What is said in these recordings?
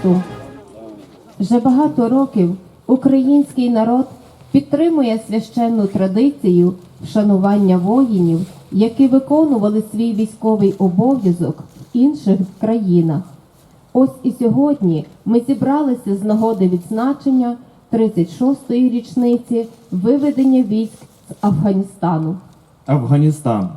Христу! Вже багато років український народ підтримує священну традицію вшанування воїнів, які виконували свій військовий обов'язок в інших країнах. Ось і сьогодні ми зібралися з нагоди відзначення 36-ї річниці виведення військ з Афганістану. Афганістан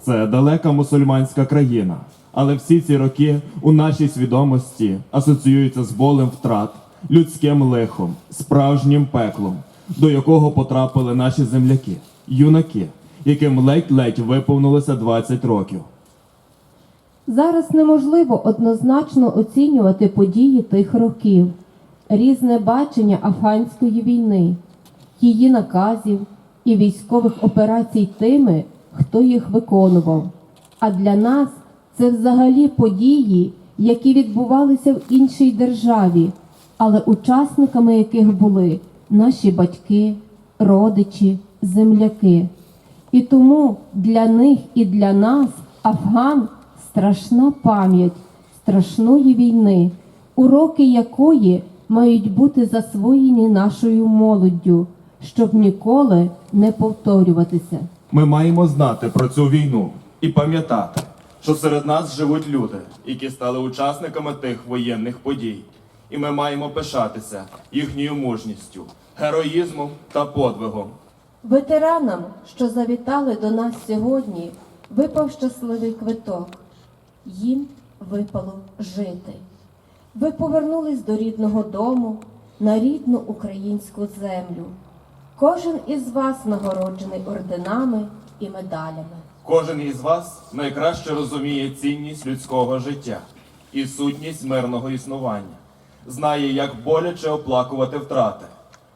це далека мусульманська країна, але всі ці роки у нашій свідомості асоціюються з болем втрат, людським лихом, справжнім пеклом, до якого потрапили наші земляки, юнаки, яким ледь-ледь виповнилося 20 років. Зараз неможливо однозначно оцінювати події тих років, різне бачення афганської війни, її наказів і військових операцій тими, хто їх виконував. А для нас це взагалі події, які відбувалися в іншій державі, але учасниками яких були наші батьки, родичі, земляки. І тому для них і для нас Афган страшна пам'ять страшної війни, уроки якої мають бути засвоєні нашою молоддю, щоб ніколи не повторюватися. Ми маємо знати про цю війну і пам'ятати, що серед нас живуть люди, які стали учасниками тих воєнних подій. І ми маємо пишатися їхньою мужністю, героїзмом та подвигом. Ветеранам, що завітали до нас сьогодні, випав щасливий квиток. Їм випало жити. Ви повернулись до рідного дому, на рідну українську землю. Кожен із вас нагороджений орденами і медалями. Кожен із вас найкраще розуміє цінність людського життя і сутність мирного існування, знає, як боляче оплакувати втрати.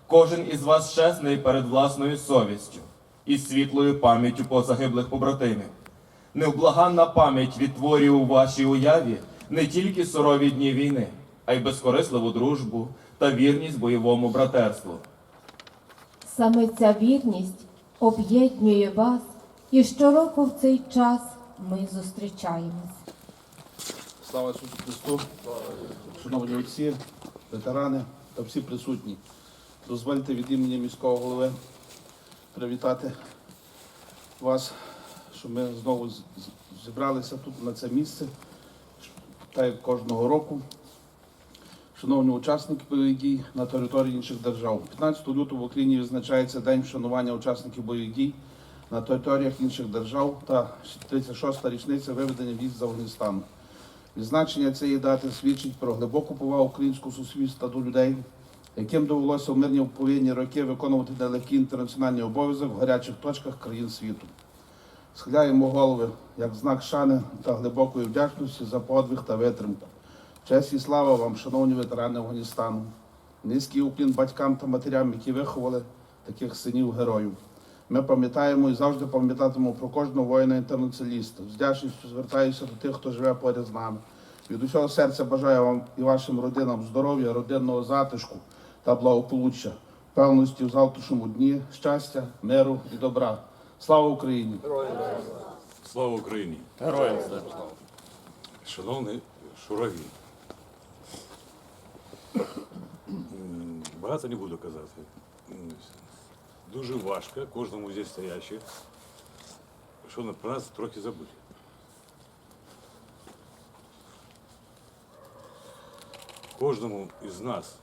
Кожен із вас чесний перед власною совістю і світлою пам'яттю позагиблих побратимів. Невблаганна пам'ять відтворює у вашій уяві не тільки сурові дні війни, а й безкорисливу дружбу та вірність бойовому братерству. Саме ця вірність об'єднує вас, і щороку в цей час ми зустрічаємось. Слава Ісусу Христу! Шановні отці, ветерани та всі присутні. Дозвольте від імені міського голови привітати вас, що ми знову зібралися тут на це місце, так як кожного року. Шановні учасники бойових дій на території інших держав. 15 лютого в Україні відзначається День вшанування учасників бойових дій на територіях інших держав та 36-та річниця виведення військ з Афганістану. Відзначення цієї дати свідчить про глибоку повагу українського суспільства до людей, яким довелося в мирні повинні роки виконувати нелегкий інтернаціональний обов'язок в гарячих точках країн світу. Схиляємо голови як знак шани та глибокої вдячності за подвиг та витримку. Честь і слава вам, шановні ветерани Афганістану, низький уклін батькам та матерям, які виховали таких синів героїв. Ми пам'ятаємо і завжди пам'ятатимемо про кожного воїна-інтернаціоналіста. З вдячністю звертаюся до тих, хто живе поряд з нами. Від усього серця бажаю вам і вашим родинам здоров'я, родинного затишку та благополуччя, певності в завтрашньому дні, щастя, миру і добра. Слава Україні! Слава Україні! Героям слава! Шановні шураві, багато не буду казати. Дуже важко кожному здесь стоячи, що про нас трохи забули. Кожному із нас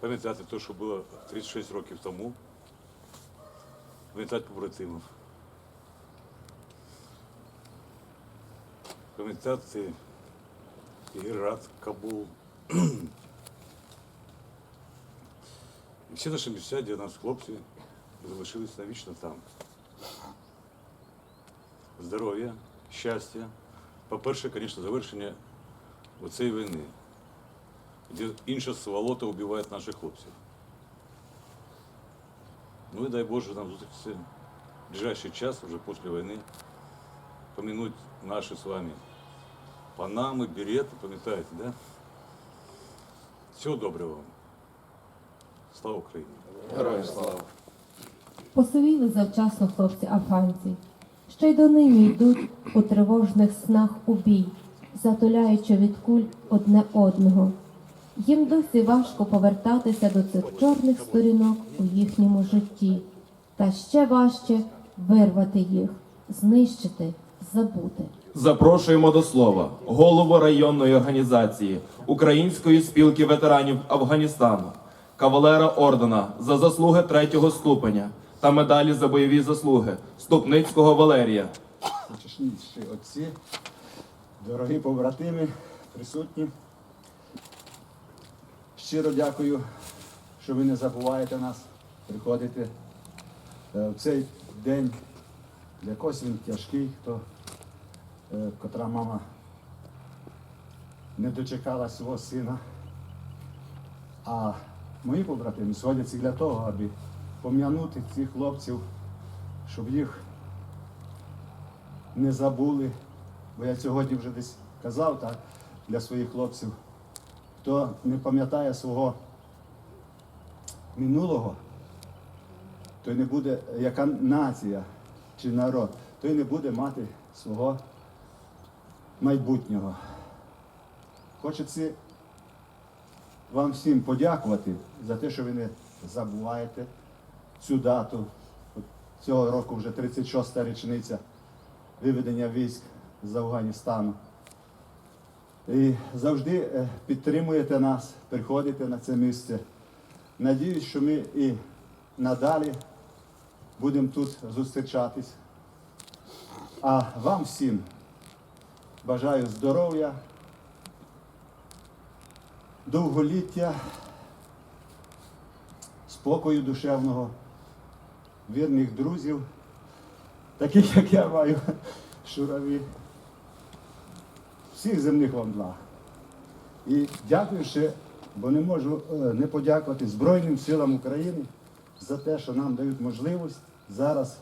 пам'ятати те, що було 36 років тому, пам'ятати побратимів. пам'ятати Герат, Кабул. І всі наші місця, де нас хлопці залишилися навічно там. Здоров'я, щастя. По-перше, звісно, завершення оцеї війни, де інша сволота вбиває наших хлопців. Ну і дай Боже нам зустрітися в ближайший час, уже після війни, помянуть наши с вами панамы, береты, памятаете, да? Всего доброго вам. Слава Україні! Героям слава! Посивіли завчасно хлопці афганці, що й донині йдуть у тривожних снах у бій, затуляючи від куль одне одного. Їм досі важко повертатися до цих чорних сторінок у їхньому житті, та ще важче вирвати їх, знищити, забути. Запрошуємо до слова голову районної організації Української спілки ветеранів Афганістану, кавалера ордена за заслуги третього ступеня та медалі за бойові заслуги Ступницького Валерія. Почесніші отці, дорогі побратими, присутні. Щиро дякую, що ви не забуваєте нас, приходите в цей день. Для когось він тяжкий, хто, е, котра мама не дочекала свого сина. А мої побратими сходяться для того, аби пом'янути цих хлопців, щоб їх не забули, бо я сьогодні вже десь казав так, для своїх хлопців, хто не пам'ятає свого минулого, той не буде, яка нація чи народ, той не буде мати свого майбутнього. Хочеться вам всім подякувати за те, що ви не забуваєте цю дату. Цього року вже 36-та річниця виведення військ з Афганістану. І завжди е, підтримуєте нас, приходите на це місце. Надіюсь, що ми і надалі будемо тут зустрічатись. А вам всім бажаю здоров'я, довголіття, спокою душевного, вірних друзів таких як я маю, шураві. Всіх земних вам благ. І дякую ще, бо не можу е, не подякувати Збройним силам України за те, що нам дають можливість зараз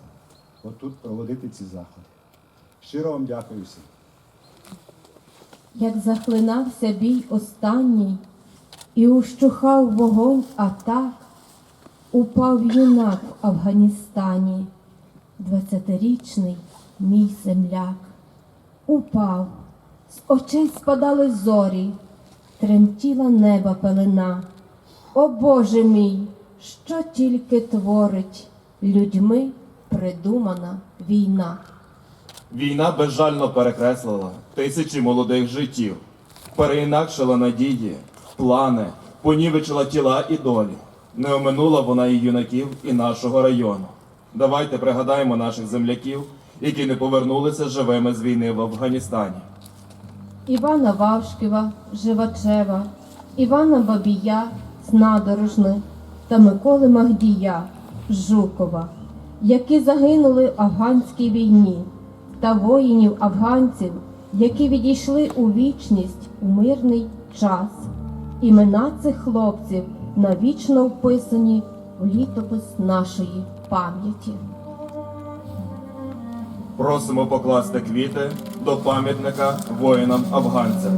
отут проводити ці заходи. Щиро вам дякую всім. Як захлинався бій останній, і ущухав вогонь атак, упав юнак в Афганістані, двадцятирічний мій земляк. Упав, з очей спадали зорі, тремтіла неба пелена. О Боже мій, що тільки творить людьми придумана війна. Війна безжально перекреслила тисячі молодих життів, переінакшила надії, плани, понівечила тіла і долі. Не оминула вона і юнаків, і нашого району. Давайте пригадаємо наших земляків, які не повернулися живими з війни в Афганістані. Івана Вавшківа, Живачева, Івана Бабія з Надорожни та Миколи Магдія Жукова, які загинули в афганській війні, та воїнів афганців, які відійшли у вічність у мирний час. Імена цих хлопців навічно вписані в літопис нашої пам'яті. Просимо покласти квіти до пам'ятника воїнам-афганцям.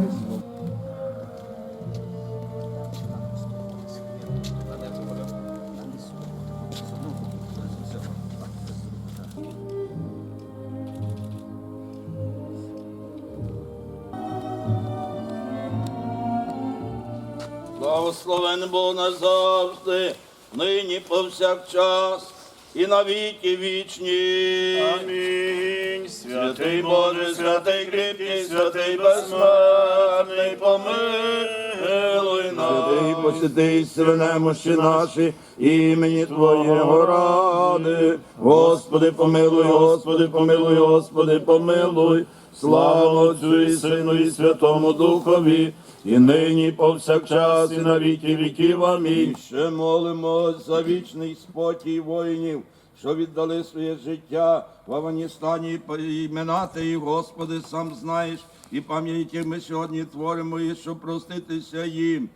Благословен Бог назавжди, нині повсякчас і на віки вічні. Амінь. Святий Боже, святий кріпкий, святий безсмертний, помилуй нас. Святий посвятий свинемощі наші, імені Твоєго ради. Господи, помилуй, Господи, помилуй, Господи, помилуй. Слава Отцю і Сину, і Святому Духові, і нині, і повсякчас, і на віки віків. Амінь. Ще молимось за вічний спокій воїнів, що віддали своє життя в Афганістані, і імена їх, Господи, сам знаєш, і пам'ять яких ми сьогодні творимо, і щоб проститися їм.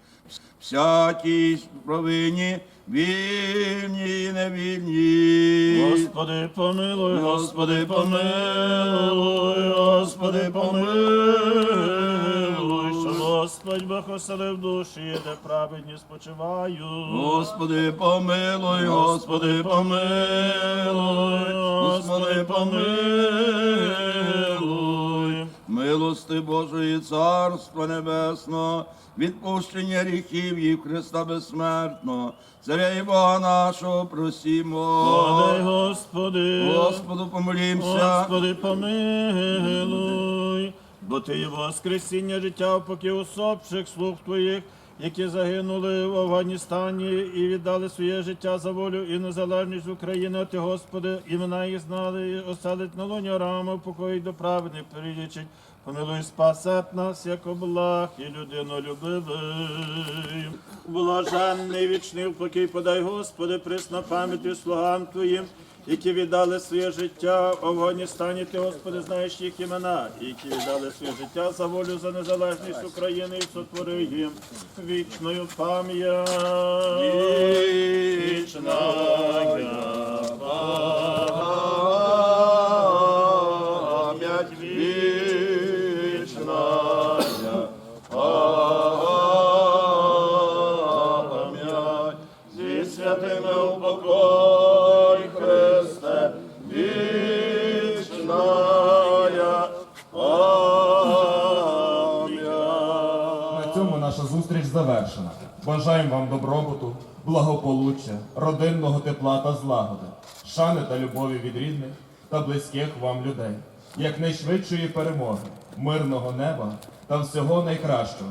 Всякій провині, вільні і невільні. Господи, помилуй, Господи, помилуй, Господи, помилуй, Господь Бог оселив душі, де праведні спочивають. Господи, помилуй, Господи, помилуй, Господи, помилуй, милости Божої, Царство Небесного, відпущення гріхів їх Христа безсмертного, Царя і Бога нашого просімо. Подай, Господи, Господу помолімся. Господи, помилуй, бо Ти є воскресіння життя в поки усопших слуг Твоїх, які загинули в Афганістані і віддали своє життя за волю і незалежність України. А Ти, Господи, імена їх знали, і оселить на лоні рами, покої до праведних перелічить. Помилуй, спасет нас, як облах, і людину любивий. Блаженний вічний упокій подай, Господи, присна пам'яті слугам Твоїм, які віддали своє життя в Афганістані. Ти, Господи, знаєш їх імена, і які віддали своє життя за волю, за незалежність України і сотворив їм вічною пам'ять. Вічна завершена. Бажаємо вам добробуту, благополуччя, родинного тепла та злагоди, шани та любові від рідних та близьких вам людей, якнайшвидшої перемоги, мирного неба та всього найкращого